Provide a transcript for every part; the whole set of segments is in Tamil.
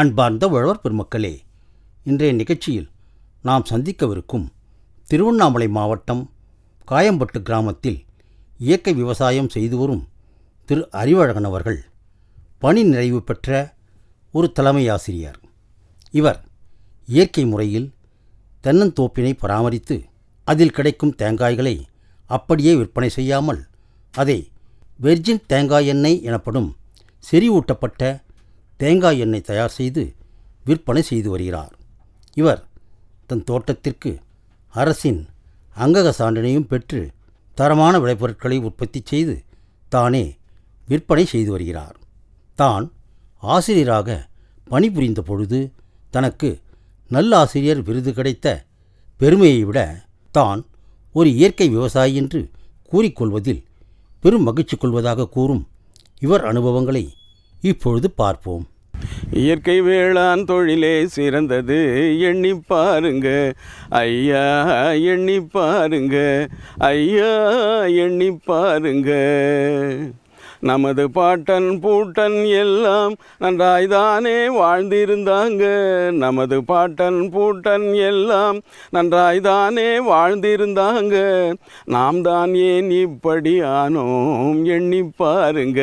அன்பார்ந்த உழவர் பெருமக்களே இன்றைய நிகழ்ச்சியில் நாம் சந்திக்கவிருக்கும் திருவண்ணாமலை மாவட்டம் காயம்பட்டு கிராமத்தில் இயற்கை விவசாயம் செய்து வரும் திரு அறிவழகன் அவர்கள் பணி நிறைவு பெற்ற ஒரு தலைமை ஆசிரியர். இவர் இயற்கை முறையில் தென்னந்தோப்பினை பராமரித்து அதில் கிடைக்கும் தேங்காய்களை அப்படியே விற்பனை செய்யாமல் அதை வெர்ஜின் தேங்காய் எண்ணெய் எனப்படும் செறிவூட்டப்பட்ட தேங்காய் எண்ணெய் தயார் செய்து விற்பனை செய்து வருகிறார். இவர் தன் தோட்டத்திற்கு அரசின் அங்கக சான்றினையும் பெற்று தரமான விளைபொருட்களை உற்பத்தி செய்து தானே விற்பனை செய்து வருகிறார். தான் ஆசிரியராக பணிபுரிந்த பொழுது தனக்கு நல்லாசிரியர் விருது கிடைத்த பெருமையை விட தான் ஒரு இயற்கை விவசாயி என்று கூறிக்கொள்வதில் பெரும் மகிழ்ச்சி கொள்வதாக கூறும் இவர் அனுபவங்களை இப்பொழுது பார்ப்போம். இயற்கை வேளாண் தொழிலே சிறந்தது. எண்ணி பாருங்க. ஐயா எண்ணி பாருங்க. ஐயா எண்ணி பாருங்க. நமது பாட்டன் பூட்டன் எல்லாம் நன்றாய்தானே வாழ்ந்திருந்தாங்க. நமது பாட்டன் பூட்டன் எல்லாம் நன்றாய்தானே வாழ்ந்திருந்தாங்க. நாம் தான் ஏன் இப்படி ஆனோம்? எண்ணி பாருங்க.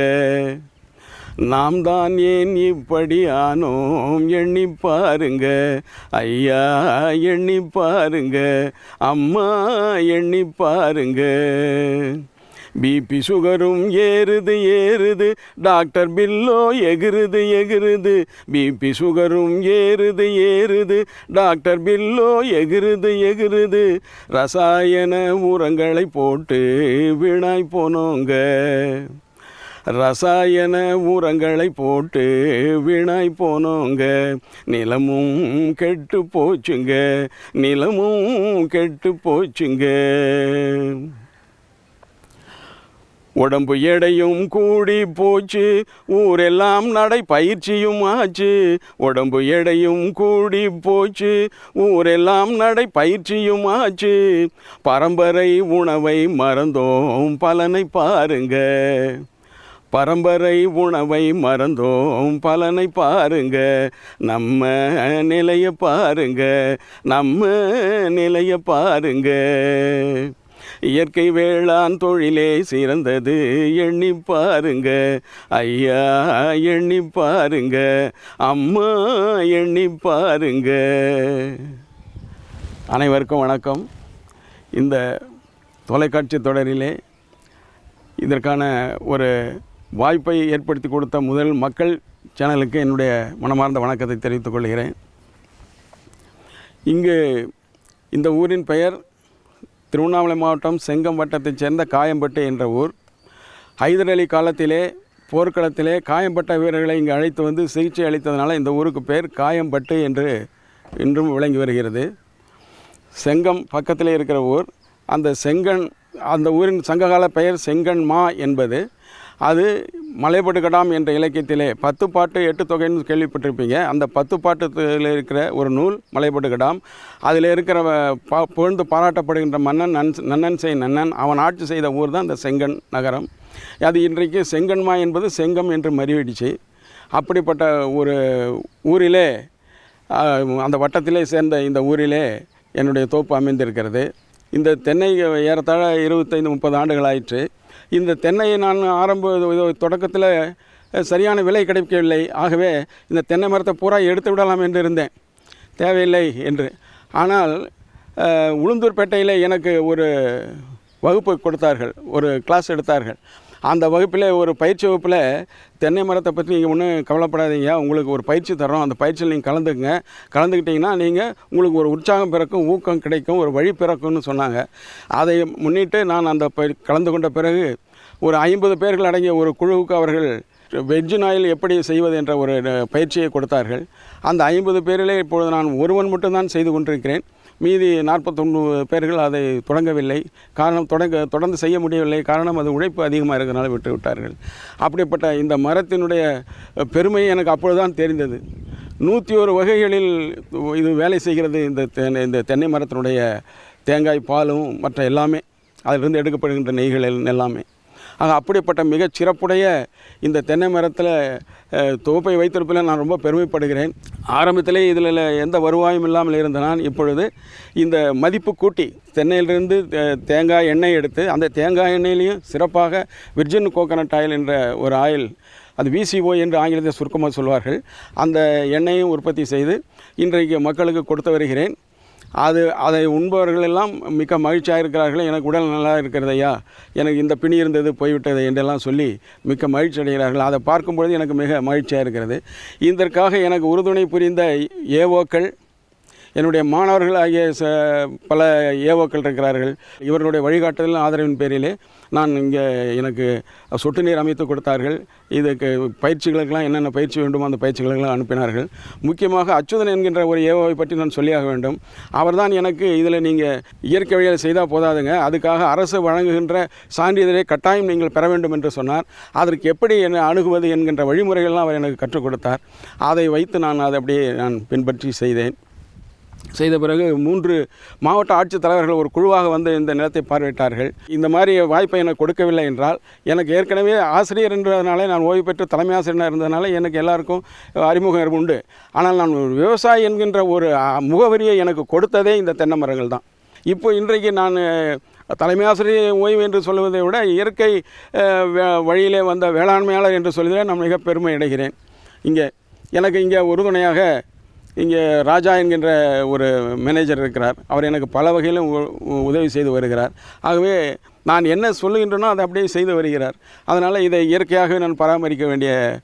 நாம் தான் ஏன் இப்படி ஆனோம்? எண்ணி பாருங்க. ஐயா எண்ணி பாருங்க. அம்மா எண்ணி பாருங்க. பிபி சுகரும் ஏறுது ஏறுது. டாக்டர் பில்லோ எகிருது எகிருது. பிபி சுகரும் ஏறுது ஏறுது. டாக்டர் பில்லோ எகிருது எகிருது. ரசாயன உரங்களை போட்டு வீணாய் போனோங்க. ரசாயன உரங்களை போட்டு வீணாய் போனோங்க. நிலமும் கெட்டு போச்சுங்க. நிலமும் கெட்டு போச்சுங்க. உடம்பு எடையும் கூடி போச்சு. ஊரெல்லாம் நடை பயிற்சியும் ஆச்சு. உடம்பு எடையும் கூடி போச்சு. ஊரெல்லாம் நடை பயிற்சியும் ஆச்சு. பரம்பரை உணவை மறந்தோம். பலனை பாருங்க. பரம்பரை உணவை மறந்தோம். பலனை பாருங்க. நம்ம நிலைய பாருங்க. நம்ம நிலைய பாருங்க. இயற்கை வேளாண் தொழிலே சிறந்தது. எண்ணி பாருங்க. ஐயா எண்ணி பாருங்க. அம்மா எண்ணி பாருங்க. அனைவருக்கும் வணக்கம். இந்த தொலைக்காட்சி தொடரிலே இதற்கான ஒரு வாய்ப்பை ஏற்படுத்தி கொடுத்த முதல் மக்கள் சேனலுக்கு என்னுடைய மனமார்ந்த வணக்கத்தை தெரிவித்துக் கொள்கிறேன். இங்கு இந்த ஊரின் பெயர் திருவண்ணாமலை மாவட்டம் செங்கம் வட்டத்தைச் சேர்ந்த காயம்பட்டு என்ற ஊர். ஹைதர் அலி காலத்திலே போர்க்களத்திலே காயம்பட்ட வீரர்களை இங்கு அழைத்து வந்து சிகிச்சை அளித்ததனால் இந்த ஊருக்கு பேர் காயம்பட்டு என்று இன்றும் விளங்கி வருகிறது. செங்கம் பக்கத்திலே இருக்கிற ஊர். அந்த செங்கன் அந்த ஊரின் சங்ககால பெயர் செங்கன் மா என்பது. அது மலைப்பட்டு கடாம் என்ற இலக்கியத்திலே பத்து பாட்டு எட்டு தொகைன்னு கேள்விப்பட்டிருப்பீங்க. அந்த பத்து பாட்டுத்தில் இருக்கிற ஒரு நூல் மலைப்பட்டு கடாம். அதில் இருக்கிற பா புகழ்ந்து பாராட்டப்படுகின்ற மன்னன் நன் நன்னன் செய் நன்னன். அவன் ஆட்சி செய்த ஊர் தான் இந்த செங்கன் நகரம். அது இன்றைக்கு செங்கன்மா என்பது செங்கம் என்று மறிவிடுச்சு அப்படிப்பட்ட ஒரு ஊரிலே அந்த வட்டத்திலே சேர்ந்த இந்த ஊரிலே என்னுடைய தோப்பு அமைந்திருக்கிறது. இந்த தென்னை ஏறத்தாழ இருபத்தைந்து முப்பது ஆண்டுகள் ஆயிற்று. இந்த தென்னையை நான் ஆரம்ப தொடக்கத்தில் சரியான விலை கிடைக்கவில்லை. ஆகவே இந்த தென்னை மரத்தை பூரா எடுத்து விடலாம் என்று இருந்தேன். தேவையில்லை என்று. ஆனால் உளுந்தூர்பேட்டையில் எனக்கு ஒரு வகுப்பு கொடுத்தார்கள். ஒரு கிளாஸ் எடுத்தார்கள். அந்த வகுப்பில் ஒரு பயிற்சி வகுப்பில் தென்னை மரத்தை பற்றி நீங்கள் ஒன்றும் கவலைப்படாதீங்க. உங்களுக்கு ஒரு பயிற்சி தரோம் அந்த பயிற்சியில் நீங்கள் கலந்துக்குங்க. கலந்துக்கிட்டிங்கன்னா நீங்கள் உங்களுக்கு ஒரு உற்சாகம் பிறக்கும் ஊக்கம் கிடைக்கும் ஒரு வழி பிறக்கும்னு சொன்னாங்க. அதை முன்னிட்டு நான் அந்த கலந்து கொண்ட பிறகு ஒரு ஐம்பது பேர்கள் அடங்கிய ஒரு குழுவுக்கு அவர்கள் வெஜ்ஜு நாயில் எப்படி செய்வது என்ற ஒரு பயிற்சியை கொடுத்தார்கள். அந்த ஐம்பது பேரிலே இப்பொழுது நான் ஒருவன் மட்டும்தான் செய்து கொண்டிருக்கிறேன். மீதி நாற்பத்தொன்பது பேர்கள் அதை தொடங்கவில்லை. காரணம் தொடங்க தொடர்ந்து செய்ய முடியவில்லை. காரணம் அது உழைப்பு அதிகமாக இருக்கிறனால விட்டு விட்டார்கள். அப்படிப்பட்ட இந்த மரத்தினுடைய பெருமை எனக்கு அப்பொழுதுதான் தெரிந்தது. நூற்றி ஒரு வகைகளில் இது வேலை செய்கிறது இந்த தென்னை இந்த தென்னை மரத்தினுடைய தேங்காய் பாலும் மற்ற எல்லாமே. அதிலிருந்து எடுக்கப்படுகின்ற நெய்கள் எல்லாமே. ஆக அப்படிப்பட்ட மிகச் சிறப்புடைய இந்த தென்னை மரத்தில் தொகுப்பை தோப்பை வைத்திருப்பதில் நான் ரொம்ப பெருமைப்படுகிறேன். ஆரம்பத்திலே இதில் எந்த வருவாயும் இல்லாமல் இருந்த நான் இப்பொழுது இந்த மதிப்பு கூட்டி தென்னையிலிருந்து தேங்காய் எண்ணெய் எடுத்து அந்த தேங்காய் எண்ணெயிலையும் சிறப்பாக விர்ஜின் கோகனட் ஆயில் என்ற ஒரு ஆயில் அது விசிஓ என்று ஆங்கிலத்தில் சுருக்கமாக சொல்வார்கள். அந்த எண்ணெயும் உற்பத்தி செய்து இன்றைக்கு மக்களுக்கு கொடுத்து வருகிறேன். அது அதை உண்பவர்கள் எல்லாம் மிக்க மகிழ்ச்சியாக இருக்கிறார்கள் எனக்கு உடல் நல்லா இருக்கிறது ஐயா. எனக்கு இந்த பிணி இருந்தது போய்விட்டது என்றெல்லாம் சொல்லி மிக்க மகிழ்ச்சி அடைகிறார்கள். அதை பார்க்கும்பொழுது எனக்கு மிக மகிழ்ச்சியாக இருக்கிறது இதற்காக எனக்கு உறுதுணை புரிந்த ஏவோக்கள் என்னுடைய மாணவர்கள் ஆகிய ச பல ஏவோக்கள் இருக்கிறார்கள். இவர்களுடைய வழிகாட்டுதல் ஆதரவின் பேரிலே நான் இங்கே எனக்கு சொட்டு நீர் அமைத்து கொடுத்தார்கள். இதுக்கு பயிற்சிகளுக்கெல்லாம் என்னென்ன பயிற்சி வேண்டுமோ அந்த பயிற்சிகளுக்கெல்லாம் அனுப்பினார்கள். முக்கியமாக அச்சுதன் என்கின்ற ஒரு ஏவோவை பற்றி நான் சொல்லியாக வேண்டும். அவர்தான் எனக்கு இதில் நீங்கள் இயற்கை வழியில் செய்தால் போதாதுங்க. அதுக்காக அரசு வழங்குகின்ற சான்றிதழை கட்டாயம் நீங்கள் பெற வேண்டும் என்று சொன்னார். அதற்கு எப்படி என்ன அணுகுவது என்கின்ற வழிமுறைகள்லாம் அவர் எனக்கு கற்றுக் கொடுத்தார். அதை வைத்து நான் அதை அப்படியே நான் பின்பற்றி செய்தேன். செய்த பிறகு மூன்று மாவட்ட ஆட்சித்தலைவர்கள் ஒரு குழுவாக வந்து இந்த நிலத்தை பார்வையிட்டார்கள். இந்த மாதிரி வாய்ப்பை எனக்கு கொடுக்கவில்லை என்றால் எனக்கு ஏற்கனவே ஆசிரியர் என்றதுனாலே நான் ஓய்வு பெற்று தலைமை ஆசிரியராக இருந்ததுனால எனக்கு எல்லாருக்கும் அறிமுகம் உண்டு. ஆனால் நான் ஒரு விவசாயி என்கின்ற ஒரு முகவரியை எனக்கு கொடுத்ததே இந்த தென்னை மரங்கள் தான். இப்போ இன்றைக்கு நான் தலைமை ஆசிரியர் ஓய்வு என்று சொல்வதை விட இயற்கை வழியிலே வந்த வேளாண்மையாளர் என்று சொல்வதிலே நான் மிக பெருமை அடைகிறேன். இங்கே எனக்கு இங்கே உறுதுணையாக இங்கே ராஜா என்கின்ற ஒரு மேனேஜர் இருக்கிறார். அவர் எனக்கு பல வகையிலும் உ- உதவி செய்து வருகிறார். ஆகவே நான் என்ன சொல்லுகின்றனோ அதை அப்படியே செய்து வருகிறார். அதனால் இதை இயற்கையாகவே நான் பராமரிக்க வேண்டிய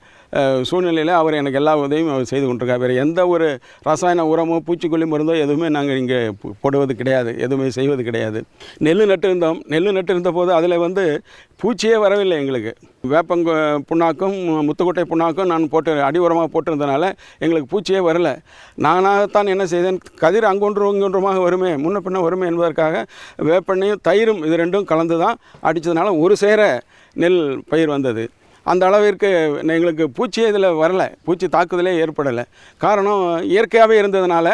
சூழ்நிலையில் அவர் எனக்கு எல்லா உதவியும் அவர் செய்து கொண்டிருக்கார். வேறு எந்த ஒரு ரசாயன உரமோ பூச்சிக்கொல்லி மருந்தோ எதுவுமே நாங்கள் இங்கே போடுவது கிடையாது. எதுவுமே செய்வது கிடையாது. நெல் நட்டிருந்தோம் நெல் நட்டிருந்த போது அதில் வந்து பூச்சியே வரவில்லை எங்களுக்கு. வேப்பங்க புண்ணாக்கும் முத்துக்கொட்டை புண்ணாக்கும் நான் போட்டு அடி உரமாக போட்டிருந்தனால எங்களுக்கு பூச்சியே வரல. நானாகத்தான் என்ன செய்தேன்? கதிர் அங்கொன்று இங்கொன்றுமாக வருமே முன்ன பின்ன வருமே என்பதற்காக வேப்பெண்ணையும் தயிரும் இது ரெண்டும் கலந்து தான் அடித்ததுனால ஒரு சேர நெல் பயிர் வந்தது. அந்த அளவிற்கு எங்களுக்கு பூச்சி இதில் வரலை பூச்சி தாக்குதலே ஏற்படலை. காரணம் இயற்கையாகவே இருந்ததுனால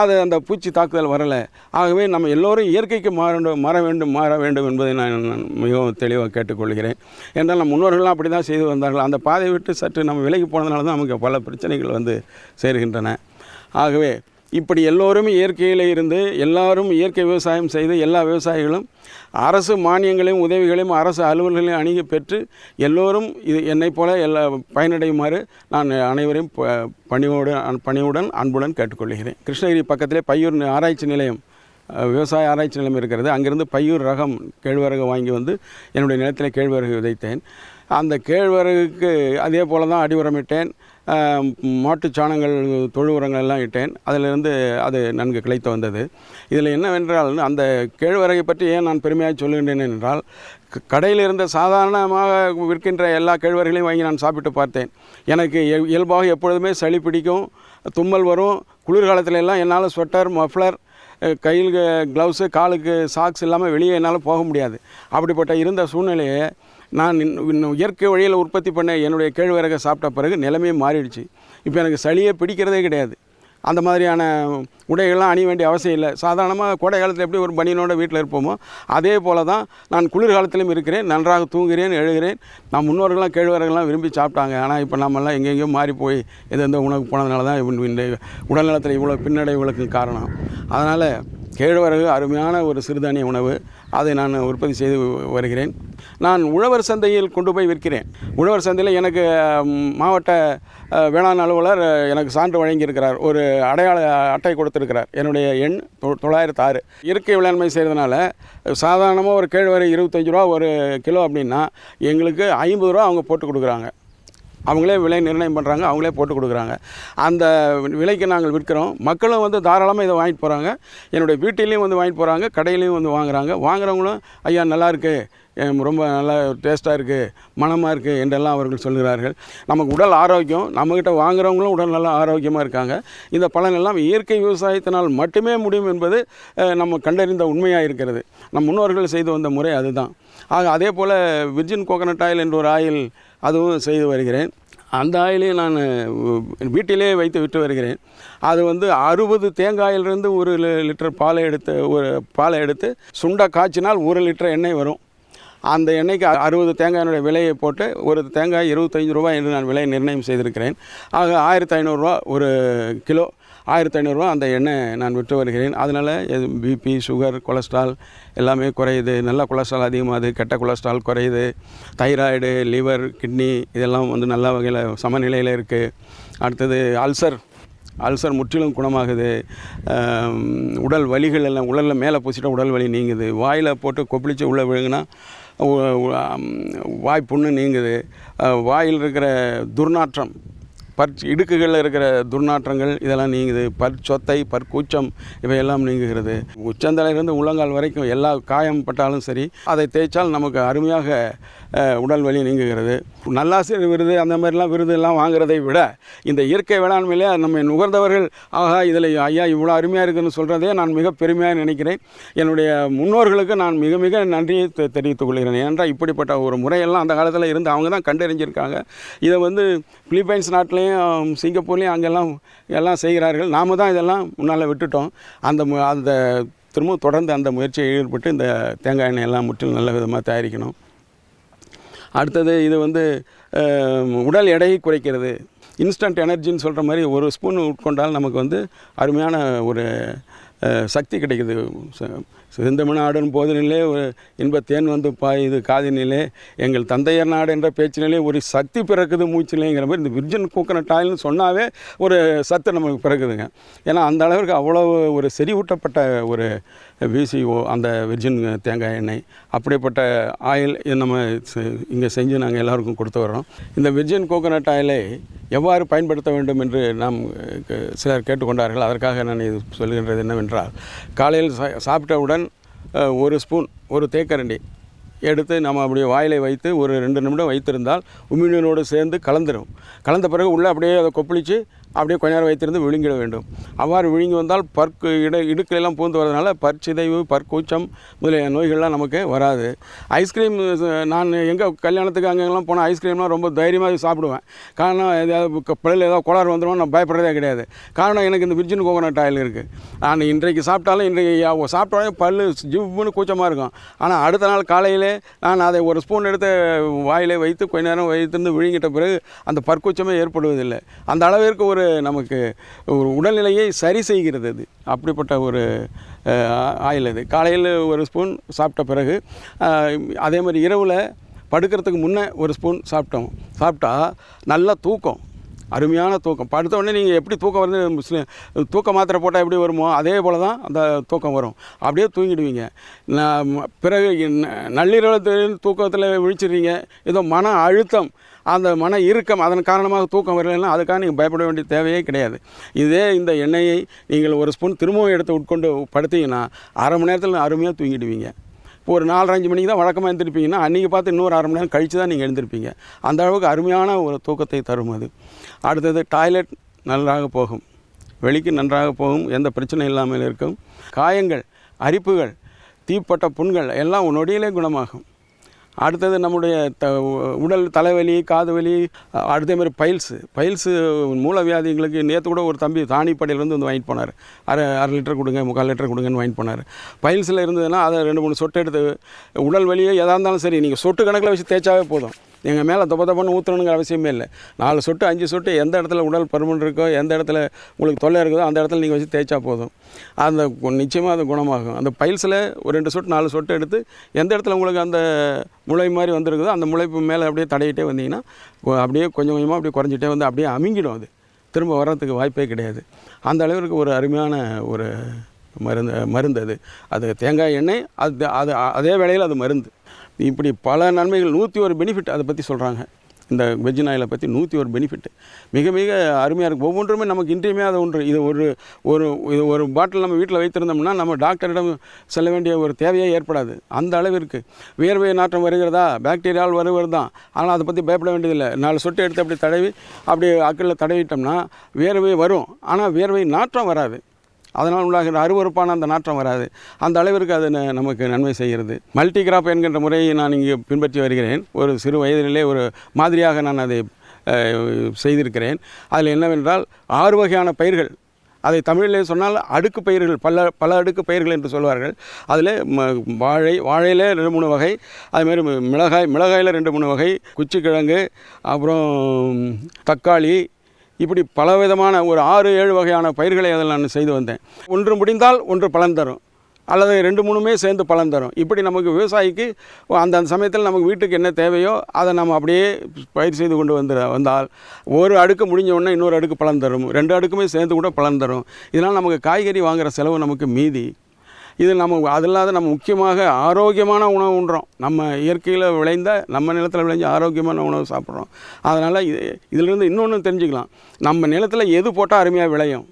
அது அந்த பூச்சி தாக்குதல் வரலை. ஆகவே நம்ம எல்லோரும் இயற்கைக்கு மாற வேண்டும் மாற வேண்டும் மாற வேண்டும் என்பதை நான் மிகவும் தெளிவாக கேட்டுக்கொள்கிறேன். என்றால் நம் முன்னோர்கள்லாம் அப்படி தான் செய்து வந்தார்கள். அந்த பாதையை விட்டு சற்று நம்ம விலகி போனதுனால தான் நமக்கு பல பிரச்சனைகள் வந்து சேர்கின்றன. ஆகவே இப்படி எல்லோரும் இயற்கையில் இருந்து எல்லாரும் இயற்கை விவசாயம் செய்து எல்லா விவசாயிகளும் அரசு மானியங்களையும் உதவிகளையும் அரசு அலுவல்களையும் அணுகி பெற்று எல்லோரும் இது என்னைப் போல எல்லா பயனடையுமாறு நான் அனைவரையும் ப- பணிவோடு பணிவுடன் அன்புடன் கேட்டுக்கொள்கிறேன். கிருஷ்ணகிரி பக்கத்திலே பையூர் ஆராய்ச்சி நிலையம் விவசாய ஆராய்ச்சி நிலையம் இருக்கிறது. அங்கிருந்து பையூர் ரகம் கேழ்வரகு வாங்கி வந்து என்னுடைய நிலத்தில் கேழ்வரகு விதைத்தேன். அந்த கேழ்வரகுக்கு அதே போல தான் அடி உரமிட்டேன் மாட்டு சாணங்கள் தொழு உரங்கள் எல்லாம் இட்டேன். அதிலிருந்து அது நன்கு கிளைத்து வந்தது. இதில் என்னவென்றால் அந்த கேழ்வரகை பற்றி ஏன் நான் பெருமையாக சொல்லுகின்றேன் என்றால் கடையில் இருந்த சாதாரணமாக விற்கின்ற எல்லா கேழ்வரகளையும் வாங்கி நான் சாப்பிட்டு பார்த்தேன். எனக்கு இயல்பாக எப்பொழுதுமே சளி பிடிக்கும் தும்மல் வரும். குளிர்காலத்தில் எல்லாம் என்னால் ஸ்வெட்டர் மஃப்ளர் கையில் க்ளவுஸு காலுக்கு சாக்ஸ் இல்லாமல் வெளியே என்னால் போக முடியாது. அப்படிப்பட்ட இருந்த சூழ்நிலையை நான் இன்னும் இன்னும் இயற்கை வழியில் உற்பத்தி பண்ண என்னுடைய கேழ்வரகை சாப்பிட்ட பிறகு நிலைமையே மாறிடுச்சு. இப்போ எனக்கு சளியே பிடிக்கிறதே கிடையாது. அந்த மாதிரியான உடைகள்லாம் அணிய வேண்டிய அவசியம் இல்லை. சாதாரணமாக கோடை காலத்தில் எப்படி ஒரு பனியனோட வீட்டில் இருப்போமோ அதே போல தான் நான் குளிர்காலத்திலும் இருக்கிறேன். நன்றாக தூங்குகிறேன் எழுகிறேன். நான் முன்னோர்கள்லாம் கேழ்வரகெல்லாம் விரும்பி சாப்பிட்டாங்க. ஆனால் இப்போ நம்மெல்லாம் எங்கெங்கேயோ மாறி போய் எந்தெந்த உணவு போனதுனால தான் இந்த உடல்நலத்தில் இவ்வளோ பின்னடைவுகளுக்கு காரணம். அதனால் கேழ்வரகு அருமையான ஒரு சிறுதானிய உணவு. அதை நான் உற்பத்தி செய்து வருகிறேன். நான் உழவர் சந்தையில் கொண்டு போய் விற்கிறேன். உழவர் சந்தையில் எனக்கு மாவட்ட வேளாண் அலுவலர் எனக்கு சான்று வழங்கியிருக்கிறார். ஒரு அடையாள அட்டை கொடுத்துருக்கிறார். என்னுடைய எண் தொ- தொள்ளாயிரத்து ஆறு இயற்கை வேளாண்மை செய்கிறதுனால சாதாரணமாக ஒரு கேழ்வரை இருபத்தஞ்சி ரூபா ஒரு கிலோ அப்படின்னா எங்களுக்கு ஐம்பது ரூபா அவங்க போட்டு கொடுக்குறாங்க. அவங்களே விலை நிர்ணயம் பண்ணுறாங்க அவங்களே போட்டு கொடுக்குறாங்க. அந்த விலைக்கு நாங்கள் விற்கிறோம். மக்களும் வந்து தாராளமாக இதை வாங்கிட்டு போகிறாங்க என்னுடைய வீட்டிலையும் வந்து வாங்கிட்டு போகிறாங்க கடையிலையும் வந்து வாங்குறாங்க. வாங்குறவங்களும் ஐயா நல்லாயிருக்கு ரொம்ப நல்லா டேஸ்ட்டாக இருக்குது மணமாக இருக்குது என்றெல்லாம் அவர்கள் சொல்கிறார்கள். நமக்கு உடல் ஆரோக்கியம் நம்மக்கிட்ட வாங்குகிறவங்களும் உடல் நல்லா ஆரோக்கியமாக இருக்காங்க. இந்த பலனெல்லாம் இயற்கை விவசாயத்தினால் மட்டுமே முடியும் என்பது நம்ம கண்டறிந்த உண்மையாக இருக்கிறது. நம் முன்னோர்கள் செய்து வந்த முறை அதுதான். ஆக அதே போல் விர்ஜின் கோகனட் ஆயில் என்ற ஒரு ஆயில் அதுவும் செய்து வருகிறேன். அந்த ஆயிலையும் நான் வீட்டிலே வைத்து விட்டு வருகிறேன். அது வந்து அறுபது தேங்காயிலிருந்து ஒரு லிட்டர் பாலை எடுத்து ஒரு பாலை எடுத்து சுண்டை காய்ச்சினால் ஒரு லிட்டர் எண்ணெய் வரும். அந்த எண்ணெய்க்கு அறுபது தேங்காயினுடைய விலையை போட்டு ஒரு தேங்காய் இருபத்தஞ்சு ரூபாய் என்று நான் விலையை நிர்ணயம் செய்திருக்கிறேன். ஆக ஆயிரத்தி ஐநூறுரூவா ஒரு கிலோ ஆயிரத்தி ஐநூறுரூவா அந்த எண்ணெய் நான் விற்று வருகிறேன். அதனால் பிபி சுகர் கொலஸ்ட்ரால் எல்லாமே குறையுது. நல்ல கொலஸ்ட்ரால் அதிகமாகுது கெட்ட கொலஸ்ட்ரால் குறையுது. தைராய்டு லிவர் கிட்னி இதெல்லாம் வந்து நல்ல வகையில் சமநிலையில் இருக்குது அடுத்தது அல்சர் அல்சர் முற்றிலும் குணமாகுது. உடல் வலிகள் எல்லாம் உடலில் மேலே பூசிட்டா உடல் வலி நீங்குது. வாயில் போட்டு கொப்பளிச்சு உள்ளே விழுங்கினா வாய் புண்ணு நீங்குது. வாயில் இருக்கிற துர்நாற்றம் பற் இடுக்குகளில் இருக்கிற துர்நாற்றங்கள் இதெல்லாம் நீங்குது. பற்சொத்தை பற்கூச்சம் இவையெல்லாம் நீங்குகிறது. உச்சந்தலையிலிருந்து உள்ளங்கால் வரைக்கும் எல்லா காயம் பட்டாலும் சரி அதை தேய்ச்சால் நமக்கு அருமையாக உடல் வலி நீங்குகிறது. நல்லாசிரியர் விருது அந்த மாதிரிலாம் விருது எல்லாம் வாங்குறதை விட இந்த இயற்கை வேளாண்மையிலே நம்ம நுகர்ந்தவர்கள் ஆகா இதில் ஐயா இவ்வளோ அருமையாக இருக்குதுன்னு சொல்கிறதே நான் மிக பெருமையாக நினைக்கிறேன். என்னுடைய முன்னோர்களுக்கு நான் மிக மிக நன்றியை தெரிவித்துக் கொள்கிறேன். ஏனென்றால் இப்படிப்பட்ட ஒரு முறையெல்லாம் அந்த காலத்தில் இருந்து அவங்க தான் கண்டறிஞ்சிருக்காங்க. இதை வந்து பிலிப்பைன்ஸ் நாட்டிலையும் சிங்கப்பூர்லேயும் அங்கெல்லாம் எல்லாம் செய்கிறார்கள். நாம தான் இதெல்லாம் முன்னால் விட்டுட்டோம். அந்த அந்த திரும்பவும் தொடர்ந்து அந்த முயற்சியை ஈடுபட்டு இந்த தேங்காய் எண்ணெய் எல்லாம் முற்றிலும் நல்ல விதமாக தயாரிக்கணும். அடுத்தது இது வந்து உடல் எடையை குறைக்கிறது. இன்ஸ்டன்ட் எனர்ஜின்னு சொல்கிற மாதிரி ஒரு ஸ்பூன் உட்கொண்டால் நமக்கு வந்து அருமையான ஒரு சக்தி கிடைக்குது. ச- செந்தமிழ் போதினிலே ஒரு இன்பத்தேன் வந்து பாயுது காதினிலே. எங்கள் தந்தையர் நாடு என்ற பேச்சினிலே ஒரு சக்தி பிறக்குது மூச்சிலேங்கிற மாதிரி இந்த விர்ஜன் கோகனட் ஆயில்னு சொன்னாவே ஒரு சத்து நமக்கு பிறக்குதுங்க. ஏன்னா அந்த அளவிற்கு அவ்வளோ ஒரு செறிவூட்டப்பட்ட ஒரு விசிஓ அந்த வெர்ஜின் தேங்காய் எண்ணெய் அப்படிப்பட்ட ஆயில் நம்ம இங்கே செஞ்சு நாங்கள் எல்லாருக்கும் கொடுத்து வர்றோம். இந்த வெர்ஜின் கோகோனட் ஆயிலை எவ்வாறு பயன்படுத்த வேண்டும் என்று நாம் சிலர் கேட்டுக்கொண்டார்கள். அதற்காக நான் இது சொல்கின்றது என்னவென்றால் காலையில் சா சாப்பிட்டவுடன் ஒரு ஸ்பூன் ஒரு தேக்கரண்டி எடுத்து நம்ம அப்படியே வாயிலை வைத்து ஒரு ரெண்டு நிமிடம் வைத்திருந்தால் உமிழ்நீரோடு சேர்ந்து கலந்துடும் கலந்த பிறகு உள்ளே அப்படியே அதை கொப்பளித்து அப்படியே கொஞ்ச நேரம் வைத்திருந்து விழுங்கிட வேண்டும். அவ்வாறு விழுங்கி வந்தால் பற்கு இட இடுக்கிலெல்லாம் பூந்து வரதுனால பற்சிதைவு பற்கூச்சம் முதலிய நோய்கள்லாம் நமக்கு வராது. ஐஸ்கிரீம் நான் எங்கே கல்யாணத்துக்கு அங்கெல்லாம் போனால் ஐஸ்கிரீம்லாம் ரொம்ப தைரியமாக சாப்பிடுவேன். காரணம் ஏதாவது பிள்ளைல ஏதாவது கோளாறு வந்துடும் நான் பயப்படுறதே கிடையாது. காரணம் எனக்கு இந்த விர்ஜின் கோகோனட் ஆயில் இருக்குது நான் இன்றைக்கு சாப்பிட்டாலும் இன்றைக்கு யா- சாப்பிட்ட உடனே பல்லு கூச்சமாக இருக்கும். ஆனால் அடுத்த நாள் காலையிலே நான் அதை ஒரு ஸ்பூன் எடுத்து வாயிலே வைத்து கொஞ்ச நேரம் வைத்திருந்து விழுங்கிட்ட பிறகு அந்த பற்கூச்சமே ஏற்படுவதில்லை. அந்த அளவிற்கு ஒரு நமக்கு ஒரு உடல்நிலையை சரி செய்கிறது அது. அப்படிப்பட்ட ஒரு ஆயில் அது. காலையில் ஒரு ஸ்பூன் சாப்பிட்ட பிறகு அதே மாதிரி இரவில் படுக்கிறதுக்கு முன்னே ஒரு ஸ்பூன் சாப்பிட்டோம். சாப்பிட்டா நல்லா தூக்கம். அருமையான தூக்கம். படுத்த உடனே நீங்கள் எப்படி தூக்கம் வருது முஸ்லீம் தூக்க மாத்திரை போட்டால் எப்படி வருமோ அதே போல் தான் அந்த தூக்கம் வரும். அப்படியே தூங்கிடுவீங்க. நான் பிறகு நள்ளிரவு தூக்கத்தில் விழிச்சிடுறீங்க. ஏதோ மன அழுத்தம் அந்த மன இறுக்கம் அதன் காரணமாக தூக்கம் வரலைன்னா அதுக்காக நீங்கள் பயப்பட வேண்டிய தேவையே கிடையாது. இதே இந்த எண்ணெயை நீங்கள் ஒரு ஸ்பூன் திரும்பவும் எடுத்து உட்கொண்டு படுத்தீங்கன்னா அரை மணி நேரத்தில் அருமையாக தூங்கிடுவீங்க. இப்போ ஒரு நாலு அஞ்சு மணிக்கு தான் வழக்கமாக எழுந்திருப்பீங்கன்னா அன்றைக்கி பார்த்து இன்னொரு அரை மணி நேரம் கழித்து தான் நீங்கள் எழுந்திருப்பீங்க. அந்த அளவுக்கு அருமையான ஒரு தூக்கத்தை தரும் அது. அடுத்தது டாய்லெட் நன்றாக போகும். வெளிக்கு நன்றாக போகும் எந்த பிரச்சனை இல்லாமல் இருக்கும். காயங்கள் அரிப்புகள் தீப்பட்ட புண்கள் எல்லாம் உன்னொடியிலே குணமாகும். அடுத்தது நம்முடைய த உடல் தலைவலி காது வலி அடுத்த மாதிரி பைல்ஸு. பைல்ஸு மூலவியாதிகளுக்கு நேற்று கூட ஒரு தம்பி தானிப்படையிலேருந்து வந்து வாங்கிட்டு போனார். அரை அரை லிட்டர் கொடுங்க முக்கால் லிட்டர் கொடுங்கன்னு வாங்கிட்டு போனார். பைல்ஸில் இருந்ததுன்னா அதை ரெண்டு மூணு சொட்டு எடுத்து உடல் வலியே எதாக இருந்தாலும் சரி நீங்கள் சொட்டு கணக்கில் வச்சு தேய்ச்சாவே போதும். எங்கள் மேலே தொப்ப தொப்பன்னு ஊற்றணுங்கிற அவசியமே இல்லை. நாலு சொட்டு அஞ்சு சொட்டு எந்த இடத்துல உடல் பருமன் இருக்கோ எந்த இடத்துல உங்களுக்கு தொல்லை இருக்குதோ அந்த இடத்துல நீங்கள் வச்சு தேய்ச்சா போதும். அந்த நிச்சயமாக அது குணமாகும். அந்த பைல்ஸில் ஒரு ரெண்டு சொட்டு நாலு சொட்டு எடுத்து எந்த இடத்துல உங்களுக்கு அந்த முளை மாதிரி வந்திருக்குதோ அந்த முளைப்பு மேலே அப்படியே தடையிட்டே வந்தீங்கன்னா அப்படியே கொஞ்சம் கொஞ்சமாக அப்படியே குறைஞ்சிட்டே வந்து அப்படியே அமுங்கிடும் அது. திரும்ப வர்றதுக்கு வாய்ப்பே கிடையாது. அந்த அளவிற்கு ஒரு அருமையான ஒரு மருந்து மருந்து அது. அது தேங்காய் எண்ணெய் அது அது அதே வேளையில் அது மருந்து. இப்படி பல நன்மைகள் நூற்றி ஒரு பெனிஃபிட் அதை பற்றி சொல்கிறாங்க இந்த வெஜ்ஜின் ஆயிலை பற்றி நூற்றி ஒரு பெனிஃபிட் மிக மிக அருமையாக இருக்குது ஒவ்வொன்றுமே நமக்கு இன்றியமையாத ஒன்று. இது ஒரு ஒரு இது ஒரு பாட்டில் நம்ம வீட்டில் வைத்திருந்தோம்னா நம்ம டாக்டரிடம் செல்ல வேண்டிய ஒரு தேவையே ஏற்படாது. அந்த அளவிற்கு. வியர்வை நாற்றம் வருகிறதா? பாக்டீரியால் வருவது தான் ஆனால் அதை பற்றி பயப்பட வேண்டியதில்லை. நாலு சொட்டு எடுத்து அப்படி தடவி அப்படியே அக்கில் தடவிட்டோம்னா வியர்வை வரும். ஆனால் வியர்வை நாற்றம் வராது. அதனால் உண்டாகிற அருவருப்பான அந்த நாற்றம் வராது. அந்த அளவிற்கு அது நமக்கு நன்மை செய்கிறது. மல்டி கிராப் என்கின்ற முறையை நான் இங்கே பின்பற்றி வருகிறேன். ஒரு சிறு வயதிலே ஒரு மாதிரியாக நான் அதை செய்திருக்கிறேன். அதில் என்னவென்றால் ஆறு வகையான பயிர்கள். அதை தமிழிலே சொன்னால் அடுக்கு பயிர்கள் பல பல அடுக்கு பயிர்கள் என்று சொல்வார்கள். அதில் ம வாழை வாழையில் ரெண்டு மூணு வகை. அதுமாரி மிளகாய் மிளகாயில் ரெண்டு மூணு வகை. குச்சிக்கிழங்கு அப்புறம் தக்காளி இப்படி பலவிதமான ஒரு ஆறு ஏழு வகையான பயிர்களை அதில் நான் செய்து வந்தேன். ஒன்று முடிந்தால் ஒன்று பலன் தரும். அல்லது ரெண்டு மூணுமே சேர்ந்து பலன் தரும். இப்படி நமக்கு விவசாயிக்கு அந்த அந்த சமயத்தில் நமக்கு வீட்டுக்கு என்ன தேவையோ அதை நம்ம அப்படியே பயிர் செய்து கொண்டு வந்து வந்தால் ஒரு அடுக்கு முடிஞ்ச உடனே இன்னொரு அடுக்கு பலன் தரும். ரெண்டு அடுக்குமே சேர்ந்து கூட பலன் தரும். இதனால் நமக்கு காய்கறி வாங்குகிற செலவு நமக்கு மீதி. இது நம்ம அது இல்லாத நம்ம முக்கியமாக ஆரோக்கியமான உணவு உண்றோம். நம்ம இயற்கையில் விளைந்த நம்ம நிலத்தில் விளைஞ்ச ஆரோக்கியமான உணவு சாப்பிட்றோம். அதனால் இது இதிலிருந்து இன்னொன்று தெரிஞ்சுக்கலாம். நம்ம நிலத்தில் எது போட்டால் அருமையாக விளையும்?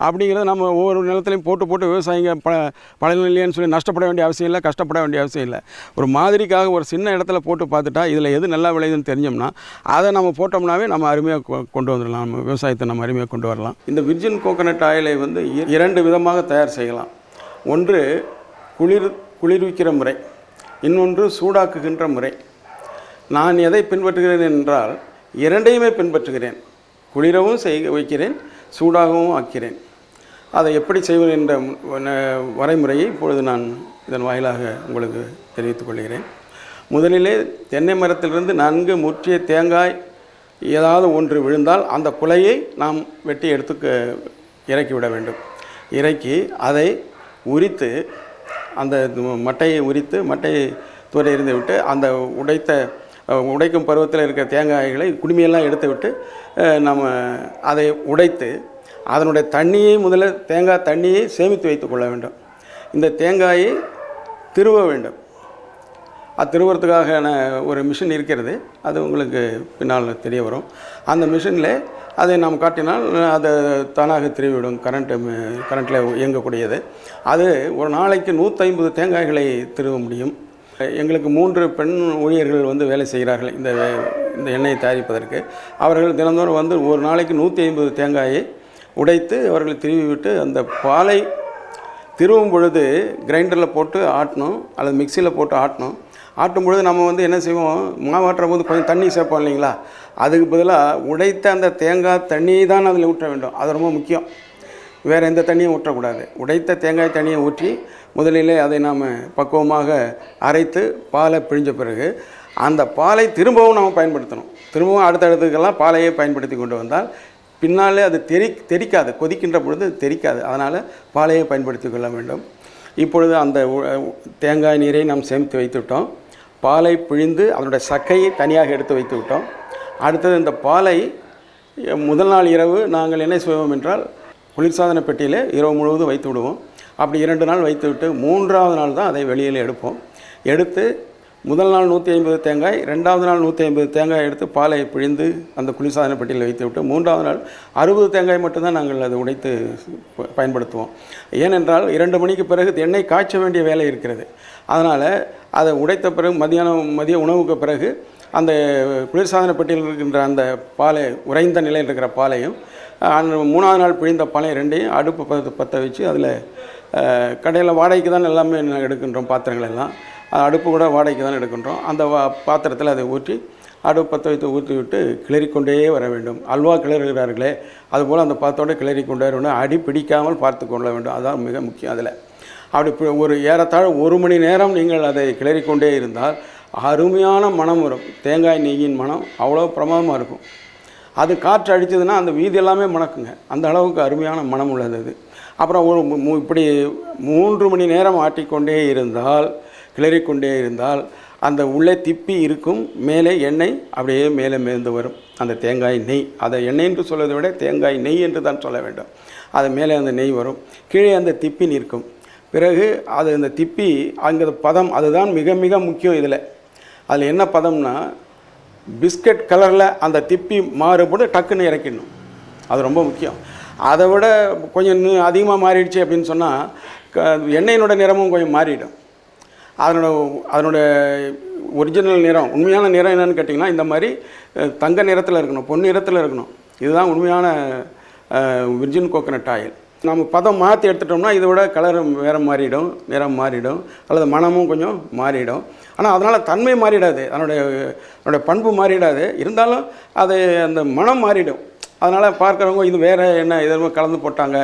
அப்படிங்கிறத நம்ம ஒவ்வொரு நிலத்துலையும் போட்டு போட்டு விவசாயிங்க ப பலன் சொல்லி நஷ்டப்பட வேண்டிய அவசியம் இல்லை கஷ்டப்பட வேண்டிய அவசியம் இல்லை. ஒரு மாதிரிக்காக ஒரு சின்ன இடத்துல போட்டு பார்த்துட்டா இதில் எது நல்லா விளையுதுன்னு தெரிஞ்சோம்னா அதை நம்ம போட்டோம்னாவே நம்ம அருமையாக கொ- கொண்டு வந்துடலாம். நம்ம விவசாயத்தை நம்ம அருமையாக கொண்டு வரலாம். இந்த விர்ஜின் கோகனட் ஆயிலை வந்து இ- இரண்டு விதமாக தயார் செய்யலாம். ஒன்று குளிர் குளிர்விக்கிற முறை இன்னொன்று சூடாக்குகின்ற முறை. நான் எதை பின்பற்றுகிறேன் என்றால் இரண்டையுமே பின்பற்றுகிறேன். குளிரவும் செய் வைக்கிறேன் சூடாகவும் ஆக்கிறேன். அதை எப்படி செய்வது என்ற வரைமுறையை இப்பொழுது நான் இதன் வாயிலாக உங்களுக்கு தெரிவித்துக் கொள்கிறேன். முதலிலே தென்னை மரத்திலிருந்து நன்கு முற்றிய தேங்காய் ஏதாவது ஒன்று விழுந்தால் அந்த குலையை நாம் வெட்டி எடுத்து இறக்கிவிட இறக்கி விட வேண்டும். இறக்கி அதை உரித்து அந்த மட்டையை உரித்து மட்டையை தூர இருந்து விட்டு அந்த உடைத்த உடைக்கும் பருவத்தில் இருக்கிற தேங்காய்களை குடுமையெல்லாம் எடுத்து விட்டு நம்ம அதை உடைத்து அதனுடைய தண்ணியை முதல்ல தேங்காய் தண்ணியை சேமித்து வைத்துக் கொள்ள வேண்டும். இந்த தேங்காயை திருவ வேண்டும். அது ஒரு மிஷின் இருக்கிறது. அது உங்களுக்கு பின்னால் தெரிய வரும். அந்த மிஷினில் அதை நாம் காட்டினால் அதை தானாக திருவிடும் கரண்ட்டு கரண்ட்டில் இயங்கக்கூடியது. அது ஒரு நாளைக்கு நூற்றி தேங்காய்களை திருவ முடியும். எங்களுக்கு மூன்று பெண் ஊழியர்கள் வந்து வேலை செய்கிறார்கள் இந்த இந்த எண்ணெயை தயாரிப்பதற்கு. அவர்கள் தினந்தோறும் வந்து ஒரு நாளைக்கு நூற்றி ஐம்பது தேங்காயை உடைத்து அவர்கள் திருவி விட்டு அந்த பாலை திருவும் பொழுது கிரைண்டரில் போட்டு ஆட்டணும் அல்லது மிக்சியில் போட்டு ஆட்டணும். ஆட்டும் பொழுது நம்ம வந்து என்ன செய்வோம் மாவாட்டுற போது கொஞ்சம் தண்ணி சேர்ப்போம் இல்லைங்களா? அதுக்கு பதிலாக உடைத்த அந்த தேங்காய் தண்ணியை தான் அதில் ஊற்ற வேண்டும். அது ரொம்ப முக்கியம். வேறு எந்த தண்ணியும் ஊற்றக்கூடாது. உடைத்த தேங்காய் தண்ணியை ஊற்றி முதலிலே அதை நாம் பக்குவமாக அரைத்து பாலை பிழிஞ்ச பிறகு அந்த பாலை திரும்பவும் நாம் பயன்படுத்தணும். திரும்பவும் அடுத்தடுத்துக்கெல்லாம் பாலையே பயன்படுத்தி கொண்டு வந்தால் பின்னாலே அது தெரி தெறிக்காது. கொதிக்கின்ற பொழுது தெரிக்காது தெறிக்காது. அதனால் பாலையை பயன்படுத்தி கொள்ள வேண்டும். இப்பொழுது அந்த தேங்காய் நீரை நாம் சேமித்து வைத்துவிட்டோம். பாலை பிழிந்து அதனுடைய சக்கையை தனியாக எடுத்து வைத்து விட்டோம். அடுத்தது இந்த பாலை முதல் நாள் இரவு நாங்கள் என்ன செய்வோம் என்றால் குளிர்சாதன பெட்டியில் இரவு முழுவதும் வைத்து விடுவோம். அப்படி இரண்டு நாள் வைத்துவிட்டு மூன்றாவது நாள் தான் அதை வெளியில் எடுப்போம். எடுத்து முதல் நாள் நூற்றி ஐம்பது தேங்காய் ரெண்டாவது நாள் நூற்றி ஐம்பது தேங்காய் எடுத்து பாலை பிழிந்து அந்த குளிர்சாதன பெட்டியில் வைத்து விட்டு மூன்றாவது நாள் அறுபது தேங்காய் மட்டும்தான் நாங்கள் அதை உடைத்து ப- பயன்படுத்துவோம். ஏனென்றால் இரண்டு மணிக்கு பிறகு எண்ணெய் காய்ச்ச வேண்டிய வேலை இருக்கிறது. அதனால் அதை உடைத்த பிறகு மதியானம் மதிய உணவுக்கு பிறகு அந்த குளிர்சாதன பெட்டியில் இருக்கின்ற அந்த பாலை உறைந்த நிலையில் இருக்கிற பாலையும் மூணாவது நாள் பிழிந்த பாலை ரெண்டையும் அடுப்பு பற்ற பற்ற வச்சு அதில் கடையில் வாடகைக்கு தான் எல்லாமே எடுக்கின்றோம் பாத்திரங்கள் எல்லாம். அடுப்பு கூட வாடகைக்கு தான் எடுக்கின்றோம். அந்த வா பாத்திரத்தில் அதை ஊற்றி அடுப்பு பற்ற வைத்து ஊற்றி விட்டு கிளறிக்கொண்டே வர வேண்டும். அல்வா கிளறுகிறார்களே அதுபோல் அந்த பாத்தோடு கிளறி கொண்டே வரணும். அடி பிடிக்காமல் பார்த்து கொள்ள வேண்டும். அதுதான் மிக முக்கியம் அதில். அப்படி ஒரு ஏறத்தாழ ஒரு மணி நேரம் நீங்கள் அதை கிளறிக்கொண்டே இருந்தால் அருமையான மனம் வரும். தேங்காய் நெய்யின் மனம் அவ்வளோ பிரமாதமாக இருக்கும். அது காற்று அடித்ததுன்னா அந்த வீதி எல்லாமே மணக்குங்க. அந்த அளவுக்கு அருமையான மனம் உள்ளது அது. அப்புறம் ஒரு மு- இப்படி மூன்று மணி நேரம் ஆட்டிக்கொண்டே இருந்தால் கிளறிக்கொண்டே இருந்தால் அந்த உள்ளே திப்பி இருக்கும் மேலே எண்ணெய் அப்படியே மேலே மேர்ந்து வரும். அந்த தேங்காய் நெய் அதை எண்ணெய் என்று சொல்வதை விட தேங்காய் நெய் என்று தான் சொல்ல வேண்டும். அது மேலே அந்த நெய் வரும் கீழே அந்த திப்பி நிற்கும். பிறகு அது அந்த திப்பி அங்கே பதம் அதுதான் மிக மிக முக்கியம் இதில். அதில் என்ன பதம்னா பிஸ்கட் கலரில் அந்த திப்பி மாறுபோது டக்குன்னு இறக்கிடணும். அது ரொம்ப முக்கியம். அதை விட கொஞ்சம் இன்னும் அதிகமாக மாறிடுச்சு அப்படின்னு சொன்னால் க எண்ணெயினோட நிறமும் கொஞ்சம் மாறிடும். அதனோட அதனோட ஒரிஜினல் நிறம் உண்மையான நிறம் என்னன்னு கேட்டிங்கன்னா இந்த மாதிரி தங்க நிறத்தில் இருக்கணும் பொன் நிறத்தில் இருக்கணும். இதுதான் உண்மையான விர்ஜின் கோகனட் ஆயில் நம்ம பதம் மாற்றி எடுத்துட்டோம்னா இதை விட கலர் வேறு மாறிடும் நிறம் மாறிடும் அல்லது மனமும் கொஞ்சம் மாறிடும். ஆனால் அதனால் தன்மை மாறிடாது. அதனுடைய அதனுடைய பண்பு மாறிடாது. இருந்தாலும் அது அந்த மனம் மாறிடும். அதனால் பார்க்குறவங்க இது வேறு என்ன எதுவும் கலந்து போட்டாங்க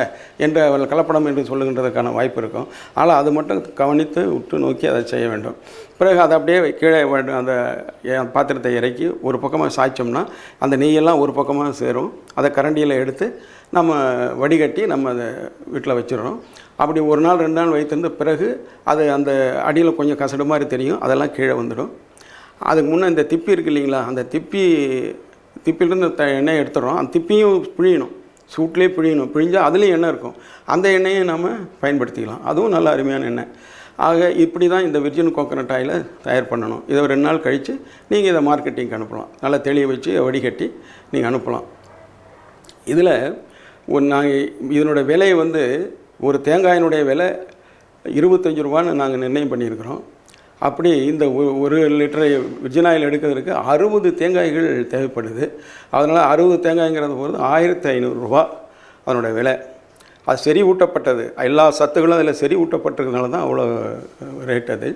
என்ற கலப்படம் என்று சொல்லுகின்றதுக்கான வாய்ப்பு இருக்கும். ஆனால் அது மட்டும் கவனித்து உற்று நோக்கி அதை செய்ய வேண்டும். பிறகு அதை அப்படியே கீழே அந்த பாத்திரத்தை இறக்கி ஒரு பக்கமாக சாய்ச்சோம்னா அந்த நெய்யெல்லாம் ஒரு பக்கமாக சேரும். அதை கரண்டியில் எடுத்து நம்ம வடிகட்டி நம்ம அதை வீட்டில் வச்சிடுறோம் அப்படி ஒரு நாள் ரெண்டு நாள் வைத்திருந்த பிறகு அது அந்த அடியில் கொஞ்சம் கசடு மாதிரி தெரியும். அதெல்லாம் கீழே வந்துடும். அதுக்கு முன்னே இந்த திப்பி இருக்கு இல்லைங்களா அந்த திப்பி திப்பிலிருந்து த எண்ணெய் எடுத்துடுறோம். அந்த திப்பியும் பிழியணும். சூட்லேயே பிழியணும். பிழிஞ்சால் அதுலேயும் எண்ணெய் இருக்கும். அந்த எண்ணெயை நம்ம பயன்படுத்திக்கலாம். அதுவும் நல்ல அருமையான எண்ணெய். ஆக இப்படி தான் இந்த விர்ஜின் கோகனட் ஆயிலை தயார் பண்ணணும். இதை ரெண்டு நாள் கழித்து நீங்கள் இதை மார்க்கெட்டிங்க்கு அனுப்பலாம். நல்லா தெளிய வச்சு வடிகட்டி நீங்கள் அனுப்பலாம். இதில் ஒரு நாங்கள் இதனோட விலை வந்து ஒரு தேங்காயினுடைய விலை இருபத்தஞ்சி ரூபான்னு நாங்கள் நிர்ணயம் பண்ணியிருக்கிறோம். அப்படி இந்த ஒரு லிட்டரை விர்ஜின் ஆயில் எடுக்கிறதுக்கு அறுபது தேங்காய்கள் தேவைப்படுது. அதனால் அறுபது தேங்காய்ங்கிறது போது ஆயிரத்தி ஐநூறுரூவா அதனோட விலை. அது செறிவூட்டப்பட்டது. எல்லா சத்துக்களும் அதில் செறிவூட்டப்பட்டிருக்கிறதுனால தான் அவ்வளோ ரேட் அது.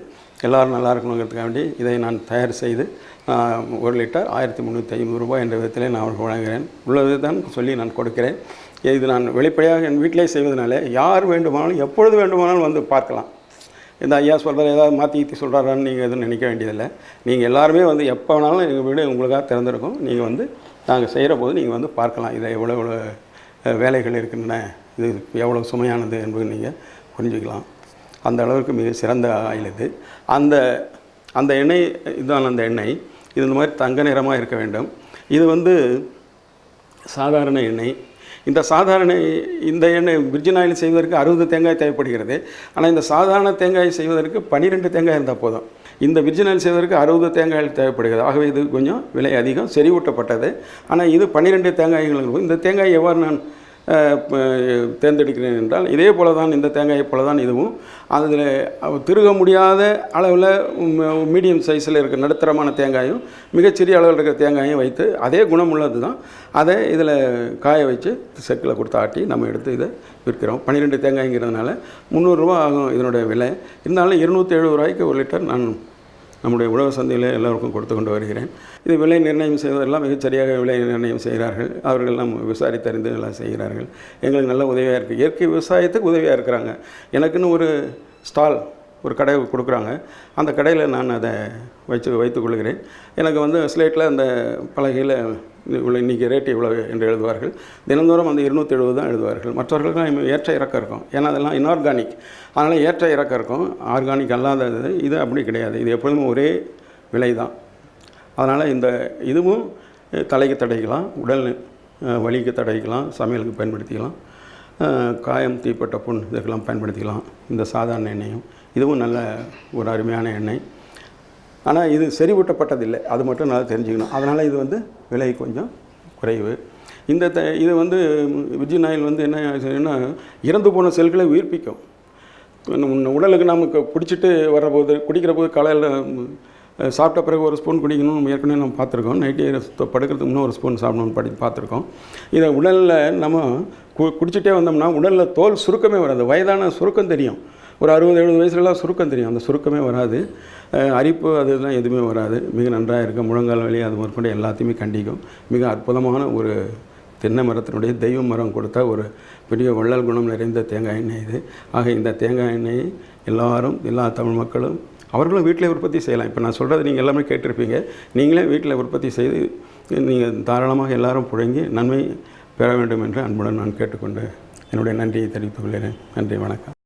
எல்லோரும் நல்லா இருக்கணுங்கிறதுக்காக வேண்டி இதை நான் தயார் செய்து ஒரு லிட்டர் ஆயிரத்தி முந்நூற்றி ஐம்பது ரூபாய் என்ற விதத்திலே நான் அவருக்கு வழங்குகிறேன். உள்ளது தான் சொல்லி நான் கொடுக்கிறேன். இது நான் வெளிப்படையாக என் வீட்டிலே செய்வதனால யார் வேண்டுமானாலும் எப்பொழுது வேண்டுமானாலும் வந்து பார்க்கலாம். இந்த ஐயா சொல்கிறார் ஏதாவது மாற்றி ஈற்றி சொல்கிறாரான்னு நீங்கள் எதுவும் நினைக்க வேண்டியதில்லை. நீங்கள் எல்லாருமே வந்து எப்போ வேணாலும் எங்கள் வீடு உங்களுக்காக திறந்திருக்கும். நீங்கள் வந்து நாங்கள் செய்கிற போது நீங்கள் வந்து பார்க்கலாம். இதில் எவ்வளோ எவ்வளோ வேலைகள் இருக்கின்றன இது எவ்வளோ சுமையானது என்பது நீங்கள் புரிஞ்சுக்கலாம். அந்த அளவுக்கு மிக சிறந்த ஆயில் இது. அந்த அந்த எண்ணெய் இதுதான் அந்த எண்ணெய். இது இந்த மாதிரி தங்க நிறமாக இருக்க வேண்டும். இது வந்து சாதாரண எண்ணெய். இந்த சாதாரண இந்த எண்ணெய் விர்ஜின் ஆயில் செய்வதற்கு அறுபது தேங்காய் தேவைப்படுகிறது. ஆனால் இந்த சாதாரண தேங்காய் செய்வதற்கு பன்னிரெண்டு தேங்காய் இருந்தால் போதும். இந்த விர்ஜின் ஆயில் செய்வதற்கு அறுபது தேங்காய்கள் தேவைப்படுகிறது. ஆகவே இது கொஞ்சம் விலை அதிகம் செறிவூட்டப்பட்டது. ஆனால் இது பன்னிரெண்டு தேங்காய்கள் இந்த தேங்காய் எவ்வாறு நான் தேர்ந்தெடுக்கிறேன் என்றால் இதே போல தான் இந்த தேங்காயை போல தான் இதுவும். அதில் திருக முடியாத அளவில் மீடியம் சைஸில் இருக்க நடுத்தரமான தேங்காயும் மிகச்சிறிய அளவில் இருக்கிற தேங்காயும் வைத்து அதே குணம் உள்ளது தான் அதை இதில் காய வச்சு செக்கில் கொடுத்து ஆட்டி நம்ம எடுத்து இதை விற்கிறோம். பன்னிரெண்டு தேங்காய்ங்கிறதுனால முந்நூறுரூவா ஆகும் இதனுடைய விலை. இருந்தாலும் இருநூற்றி எழுபது ரூபாய்க்கு ஒரு லிட்டர் நான் நம்முடைய உழவு சந்தையில் எல்லாருக்கும் கொடுத்து கொண்டு வருகிறேன். இது விலை நிர்ணயம் செய்வதெல்லாம் மிகச்சரியாக விலை நிர்ணயம் செய்கிறார்கள். அவர்கள் எல்லாம் விசாரித்தறிந்து எல்லாம் செய்கிறார்கள். எங்களுக்கு நல்ல உதவியாக இருக்குது இயற்கை விவசாயத்துக்கு உதவியாக இருக்கிறாங்க. எனக்குன்னு ஒரு ஸ்டால் ஒரு கடை கொடுக்குறாங்க. அந்த கடையில் நான் அதை வச்சு வைத்துக்கொள்கிறேன் எனக்கு வந்து ஸ்லேட்டில் அந்த பலகையில் இவ்வளோ இன்றைக்கி ரேட் இவ்வளோ என்று எழுதுவார்கள். தினந்தோறும் அந்த இருநூற்றி எழுபது தான் எழுதுவார்கள். மற்றவர்களுக்கும் ஏற்ற இறக்கம் இருக்கும். ஏன்னா அதெல்லாம் இன்ஆர்கானிக் அதனால் ஏற்ற இறக்கம் இருக்கும். ஆர்கானிக் அல்லாதது இது அப்படி கிடையாது. இது எப்பொழுதும் ஒரே விலை தான். அதனால் இந்த இதுவும் தலைக்கு தடைக்கலாம் உடல் வலிக்கு தடைக்கலாம் சமையலுக்கு பயன்படுத்திக்கலாம். காயம் தீப்பட்ட புண் இதற்கெல்லாம் பயன்படுத்திக்கலாம். இந்த சாதாரண எண்ணெயும். இதுவும் நல்ல ஒரு அருமையான எண்ணெய். ஆனால் இது செறிவூட்டப்பட்டதில்லை. அது மட்டும் நல்லா தெரிஞ்சுக்கணும். அதனால் இது வந்து விலை கொஞ்சம் குறைவு. இந்த த இது வந்து விர்ஜின் ஆயில் வந்து என்ன செய்யும்னா இறந்து போன செல்களை உயிர்ப்பிக்கும். உடலுக்கு நமக்கு குடிச்சிட்டு வர்ற போது குடிக்கிற போது காலையில் சாப்பிட்ட பிறகு ஒரு ஸ்பூன் குடிக்கணும்னு நம்ம ஏற்கனவே நம்ம பார்த்துருக்கோம். நைட்டு படுக்கிறதுக்கு முன்னே ஒரு ஸ்பூன் சாப்பிடணும்னு படி பார்த்துருக்கோம். இதை உடலில் நம்ம கு குடிச்சிட்டே வந்தோம்னா உடலில் தோல் சுருக்கமே வராது. வயதான சுருக்கம் தெரியும். ஒரு அறுபது எழுபது வயசுலலாம் சுருக்கம் தெரியும். அந்த சுருக்கமே வராது. அரிப்பு அதெல்லாம் எதுவுமே வராது. மிக நன்றாக இருக்கும். முழங்கால் வலி அது முதற்கொண்டு எல்லாத்தையுமே கண்டிக்கும். மிக அற்புதமான ஒரு தென்னை மரத்தினுடைய தெய்வ மரம் கொடுத்த ஒரு பெரிய வள்ளல் குணம் நிறைந்த தேங்காய் எண்ணெய் இது. ஆக இந்த தேங்காய் எண்ணெயை எல்லாரும் எல்லா தமிழ் மக்களும் அவர்களும் வீட்டிலே உற்பத்தி செய்யலாம். இப்போ நான் சொல்கிறது நீங்கள் எல்லாமே கேட்டிருப்பீங்க. நீங்களே வீட்டில் உற்பத்தி செய்து நீங்கள் தாராளமாக எல்லாரும் புழங்கி நன்மை பெற வேண்டும் என்று அன்புடன் நான் கேட்டுக்கொண்டு என்னுடைய நன்றியை தெரிவித்துக் கொள்கிறேன். நன்றி வணக்கம்.